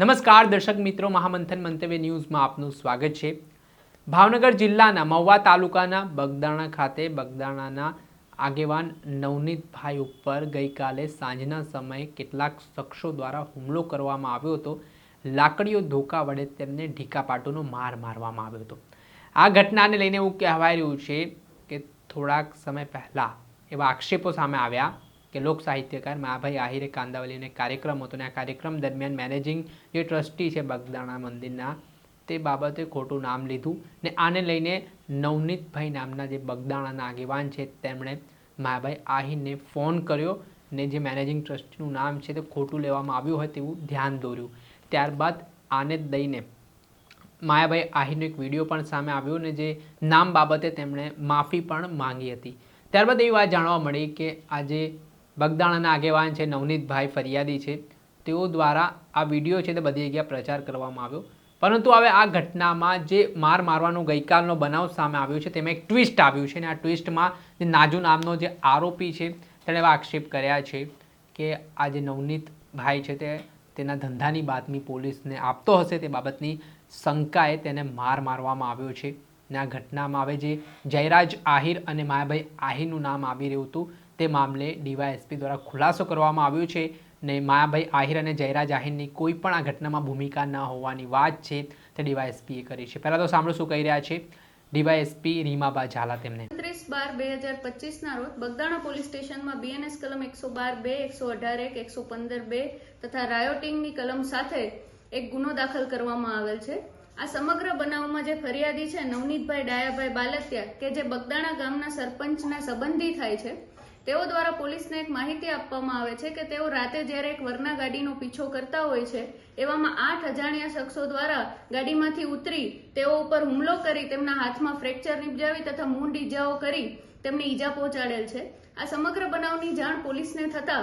નમસ્કાર, દર્શક મિત્રો. મહામંથન મંતવ્ય ન્યૂઝમાં આપનું સ્વાગત છે. ભાવનગર જિલ્લાના મહુવા તાલુકાના બગદાણા ખાતે બગદાણાના આગેવાન નવનીતભાઈ ઉપર ગઈકાલે સાંજના સમયે કેટલાક શખ્સો દ્વારા હુમલો કરવામાં આવ્યો હતો. લાકડીઓ ધોકા વડે તેમને ઢીકાપાટોનો માર મારવામાં આવ્યો હતો. આ ઘટનાને લઈને એવું કહેવાય રહ્યું છે કે થોડાક સમય પહેલાં એવા આક્ષેપો સામે આવ્યા કે લોક સાહિત્યકાર માભાઈ આહિરે કાંદાવલીનો કાર્યક્રમ હતો અને આ કાર્યક્રમ દરમિયાન મેનેજિંગ જે ટ્રસ્ટી છે બગદાણા મંદિરના, તે બાબતે ખોટું નામ લીધું ને આને લઈને નવનીતભાઈ નામના જે બગદાણાના આગેવાન છે તેમણે માયાભાઈ આહિરને ફોન કર્યો ને જે મેનેજિંગ ટ્રસ્ટીનું નામ છે તે ખોટું લેવામાં આવ્યું હોય તેવું ધ્યાન દોર્યું. ત્યારબાદ આને દઈને માયાભાઈ આહિરનો એક વીડિયો પણ સામે આવ્યો ને જે નામ બાબતે તેમણે માફી પણ માંગી હતી. ત્યારબાદ એવી વાત જાણવા મળી કે આજે બગદાણાના આગેવાન છે, નવનીતભાઈ ફરિયાદી છે. તેઓ દ્વારા આ વીડિયો છે તે બધી જગ્યાએ પ્રચાર કરવામાં આવ્યો. પરંતુ હવે આ ઘટનામાં જે માર મારવાનો ગઈકાલનો બનાવ સામે આવ્યો છે તેમાં એક ટ્વિસ્ટ આવ્યું છે અને આ ટ્વિસ્ટમાં જે નાજુ નામનો જે આરોપી છે તેણે એવા આક્ષેપ કર્યા છે કે આ જે નવનીતભાઈ છે તે તેના ધંધાની બાતમી પોલીસને આપતો હશે તે બાબતની શંકાએ તેને માર મારવામાં આવ્યો છે. ને આ ઘટનામાં હવે જે જયરાજ આહિર અને માયાભાઈ આહિરનું નામ આવી રહ્યું હતું તે મામલે ડીવાયએસપી દ્વારા ખુલાસો કરવામાં આવ્યો છે ને માયાભાઈ આહિર અને જયરાજ આહિરની કોઈ પણ આ ઘટનામાં ભૂમિકા ન હોવાની વાત છે તે ડીવાયએસપીએ કરી છે. પહેલાં તો સાંભળો શું કહી રહ્યા છે ડીવાયએસપી રીમાબા ઝાલા તેમને. ત્રીસ બાર બે હજાર પચીસના રોજ બગદાણા પોલીસ સ્ટેશનમાં બીએનએસ કલમ એકસો બાર બે, એકસો અઢાર એક, એકસો પંદર બે તથા રાયોટિંગની કલમ સાથે એક ગુનો દાખલ કરવામાં આવેલ છે. આ સમગ્ર બનાવમાં જે ફરિયાદી છે નવનીતભાઈ ડાયાભાઈ બાલતિયા કે જે બગદાણા ગામના સરપંચના સંબંધી થાય છે તેઓ દ્વારા પોલીસને એક માહિતી આપવામાં આવે છે કે તેઓ રાતે જ્યારે એક વરના ગાડીનો પીછો કરતા હોય છે, એવામાં આઠ અજાણ્યા શખ્સો દ્વારા ગાડીમાંથી ઉતરી તેઓ ઉપર હુમલો કરી તેમના હાથમાં ફ્રેક્ચર નિપજાવી તથા મૂંઢ ઈજાઓ કરી તેમને ઈજા પહોંચાડેલ છે. આ સમગ્ર બનાવની જાણ પોલીસને થતા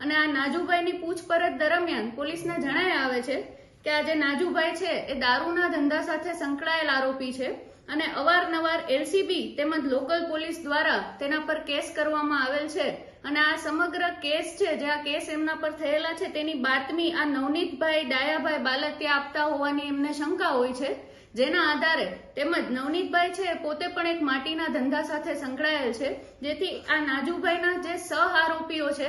અને આ નાજુભાઈની પૂછપરછ દરમિયાન પોલીસને જણાય આવે છે કે આ જે નાજુભાઈ છે, એ દારૂના ધંધા સાથે સંકળાયેલ આરોપી છે અને અવારનવાર એલસીબી તેમજ લોકલ પોલીસ દ્વારા તેના પર કેસ કરવામાં આવેલ છે. અને આ સમગ્ર કેસ છે, જે આ કેસ એમના પર થયેલા છે, તેની બાતમી આ નવનીતભાઈ ડાયાભાઈ બાલતિયા આપતા હોવાની એમને શંકા હોય છે. જેના આધારે તેમજ નવનીતભાઈ છે પોતે પણ એક માટીના ધંધા સાથે સંકળાયેલ છે. જેથી આ નાજુભાઈના જે સહ આરોપીઓ છે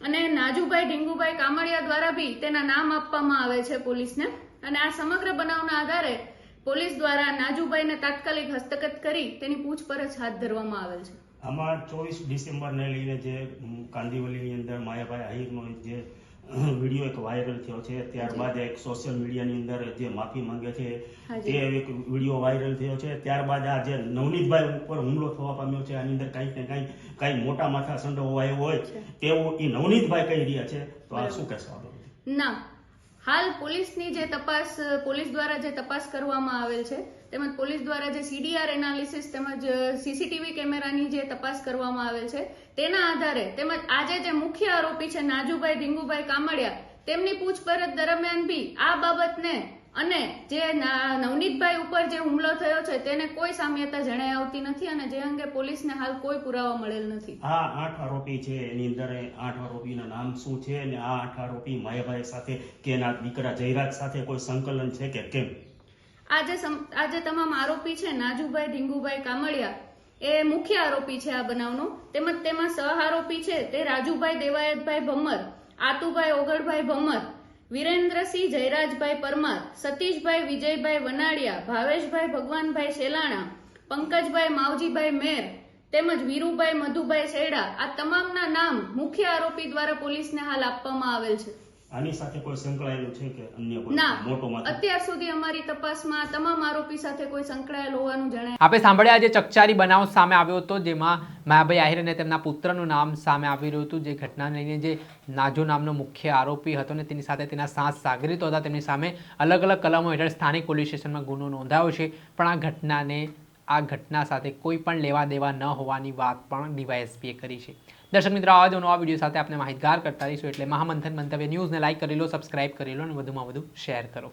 અને નાજુભાઈ ઢીંગુભાઈ કામળિયા દ્વારા બી તેના નામ આપવામાં આવે છે પોલીસને. અને આ સમગ્ર બનાવના આધારે પોલીસ દ્વારા નાજુભાઈને તાત્કાલિક હસ્તગત કરી તેની પૂછપરછ હાથ ધરવામાં આવેલ છે. આમાં ચોવીસ ડિસેમ્બરને લઈને જે કાંદીવલીની અંદર માયાભાઈ આહિરનો જે વીડિયો એક વાયરલ થયો છે. ત્યારબાદ એક સોશિયલ મીડિયાની અંદર જે માફી માંગે છે તે એક વીડિયો વાયરલ થયો છે. ત્યારબાદ આ જે નવનીતભાઈ ઉપર હુમલો થવા પામ્યો છે આની અંદર કંઈક ને કંઈક કંઈ મોટા માથા સંડોવાયો હોય હોય તેવું એ નવનીતભાઈ કહી રહ્યા છે. તો આ શું કહેશો ના હાલ પોલીસની જે તપાસ, પોલીસ દ્વારા જે તપાસ કરવામાં આવેલ છે, તેમજ પોલીસ દ્વારા જે સીડીઆર એનાલિસિસ તેમજ સીસીટીવી કેમેરાની જે તપાસ કરવામાં આવેલ છે, તેના આધારે તેમજ આજે જે મુખ્ય આરોપી છે નાજુભાઈ ધીંગુભાઈ કામડિયા, તેમની પૂછપરછ દરમિયાન બી આ બાબતને અને જે નવનીતભાઈ ઉપર જે હુમલો થયો છે તેને કોઈ સામ્યતા જણાઈ આવતી નથી અને જે અંગે પોલીસને હાલ કોઈ પુરાવા મળેલ નથી. આ આઠ આરોપી છે એની અંદર આઠ આરોપીના નામ શું છે અને આ આઠ આરોપી માયાભાઈ સાથે કે એના દીકરા જયરાજ સાથે કોઈ સંકલન છે કે કેમ? આજે જે સમ- આ જે તમામ આરોપી છે નાજુભાઈ ઢીંગુભાઈ કામળિયા એ મુખ્ય આરોપી છે આ બનાવનો. તેમજ તેમાં સહ આરોપી છે તે રાજુભાઈ દેવાયતભાઈ ભમર આતુભાઈ ઓગળભાઈ ભમર વિરેન્દ્રસિંહ જયરાજભાઈ પરમાર, સતીશભાઈ વિજયભાઈ વનાડિયા, ભાવેશભાઈ ભગવાનભાઈ શેલાણા, પંકજભાઈ માવજીભાઈ મેર, તેમજ વીરુભાઈ મધુભાઈ શેડા આ તમામના નામ મુખ્ય આરોપી દ્વારા પોલીસને હાલ આપવામાં આવેલ છે. આની સાથે કોઈ સંકળાયેલું છે કે અન્ય કોઈ મોટો માથો અત્યાર સુધી અમારી તપાસમાં તમામ આરોપી સાથે કોઈ સંકળાયેલ હોવાનું જણાય આપણે સાંભળ્યા જે ચકચારી બનાવ સામે આવ્યો હતો જેમાં માયાભાઈ આહિર અને તેમના પુત્રનું નામ સામે આવી રહ્યું હતું. જે ઘટનાને લઈને જે નાજો નામનો મુખ્ય આરોપી હતો ને તેની સાથે તેના સાસ સાગરીતો હતા તેમની સામે અલગ અલગ કલમો હેઠળ સ્થાનિક પોલીસ સ્ટેશનમાં ગુનો નોંધાયો છે. પણ આ ઘટનાને આ ઘટના સાથે કોઈ પણ લેવા દેવા ન હોવાની વાત પણ ડીવાયએસપીએ કરી છે. દર્શક મિત્રો આવા જ નવા વીડિયો સાથે આપણે માહિતગાર કરતા રહીશું. એટલે મહામંથન મંતવ્ય ન્યૂઝને લાઇક કરી લો, સબસ્ક્રાઇબ કરી લો અને વધુમાં વધુ શેર કરો.